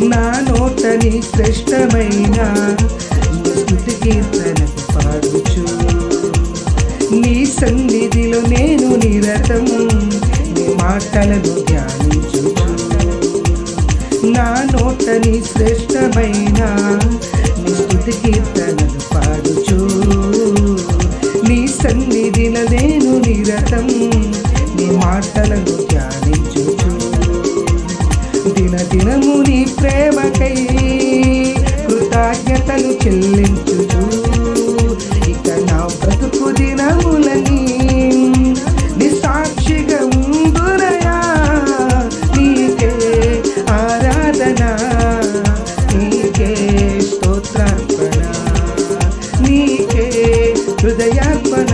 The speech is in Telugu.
నా నోటని శ్రేష్టమైన స్థుతి కీర్తనకు పాడుచు. నీ సన్నిధిలో నేను నిరతం నీ మాటలను ధ్యానించు నా నోటని శ్రేష్టమైన నీ స్తుతి కీర్తనలు పాడుచు. నీ సన్నిధిలో నేను నిరతం దినదినము దినముని ప్రేమకై కృతజ్ఞతలు చెల్లించు ఇక నా బ్రతుకు దినములని నిస్సాక్షిగా ముందునయా నీకే ఆరాధన నీకే స్తోత్రార్పణ నీకే హృదయార్పణ.